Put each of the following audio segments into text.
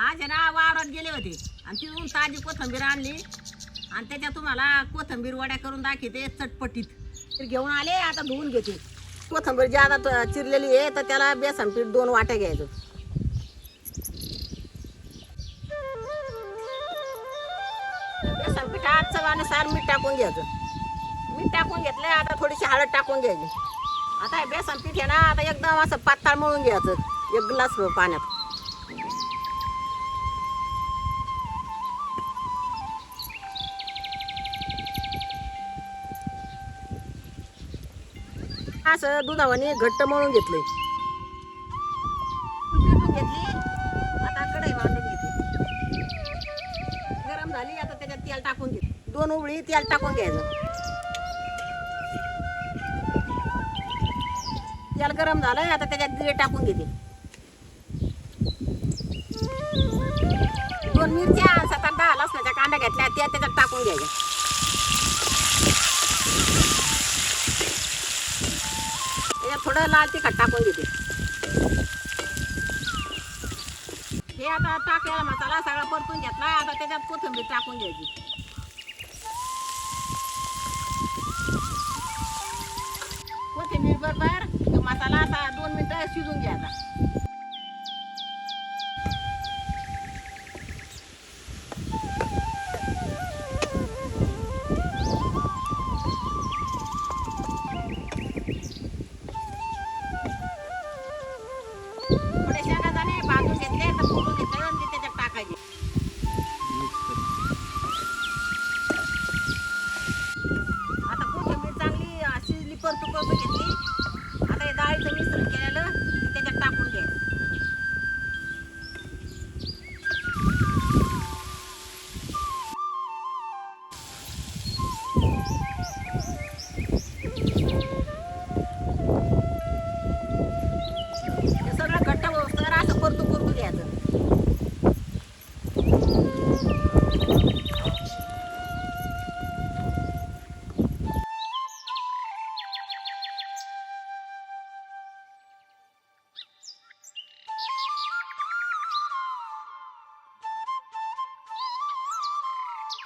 आज आहे ना वावरात गेले होते. आणि तिथून ताजी कोथंबीर आणली. आणि त्याच्या तुम्हाला कोथंबीर वड्या करून दाखवते चटपटीत. घेऊन आले आता धुवून घेते. कोथंबीर ज्यादा त- चिरलेली आहे तर त्याला बेसन पीठ दोन वाट्या घ्यायचं. बेसन पिठात चवानुसार मीठ टाकून घ्यायचं. मीठ टाकून घेतलं आता थोडीशी हळद टाकून घ्यायची. आता हे बेसन पीठ आहे ना आता एकदम असं पातळ मळून घ्यायचं. एक ग्लास पाण्यात. असं दुधावाने घट्ट मळून घेतलंय. घेतली. आता कढई मांडून घेतली. गरम झाली आता त्याच्यात तेल टाकून घे दोन उबळी तेल टाकून घ्यायचं. तेल गरम झालंय आता त्याच्यात जिरे टाकून घेते. दोन मिरच्या सात आठ दहा लसणाच्या कांदा घेतल्या त्या त्याच्यात टाकून घ्यायच्या. थोडं लाल तिखट टाकून घेते हे आता टाकलेला मसाला सगळा परतून घेतला आता त्याच्यात कोथिंबीर टाकून घ्यायची. कोथिंबीर बरोबर मसाला असा दोन मिनिटं शिजून घ्यायचा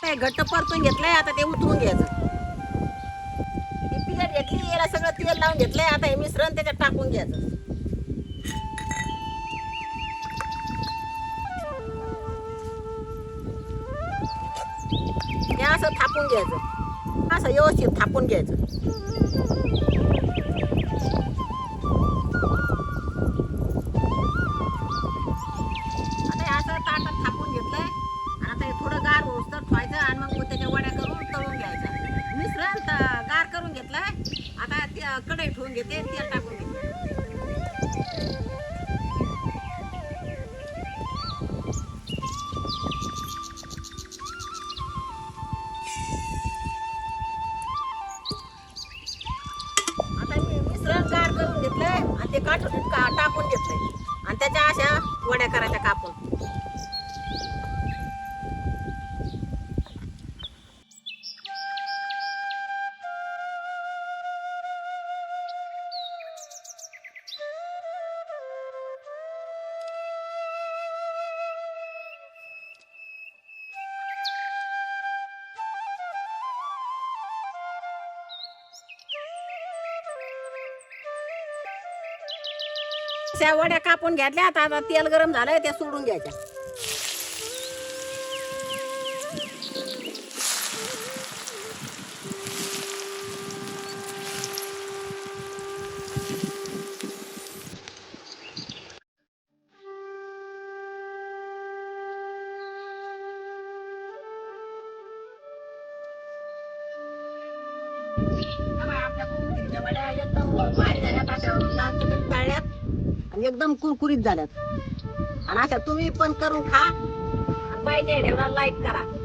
काय घट्ट परतून घेतलंय आता ते उतरून घ्यायचं. ही घेतली याला सगळं तेल लावून घेतलंय आता हे मिश्रण त्याच्यात टाकून घ्यायचं. हे असं थापून घ्यायचं. असं व्यवस्थित थापून घ्यायचं. कढई ठेवून घेते तेल टाकून घेते आता मी मिश्रण गार करून घेतलंय आणि ते काढून का टाकून घेतलंय. आणि त्याच्या अशा वड्या करायच्या काप त्या वड्या कापून घेतल्या आता आता तेल गरम झालंय त्या सोडून घ्यायच्या. आपल्या एकदम कुरकुरीत झाल्यात. आणि अशा तुम्ही पण करून खा. पाहिजे लाईक करा.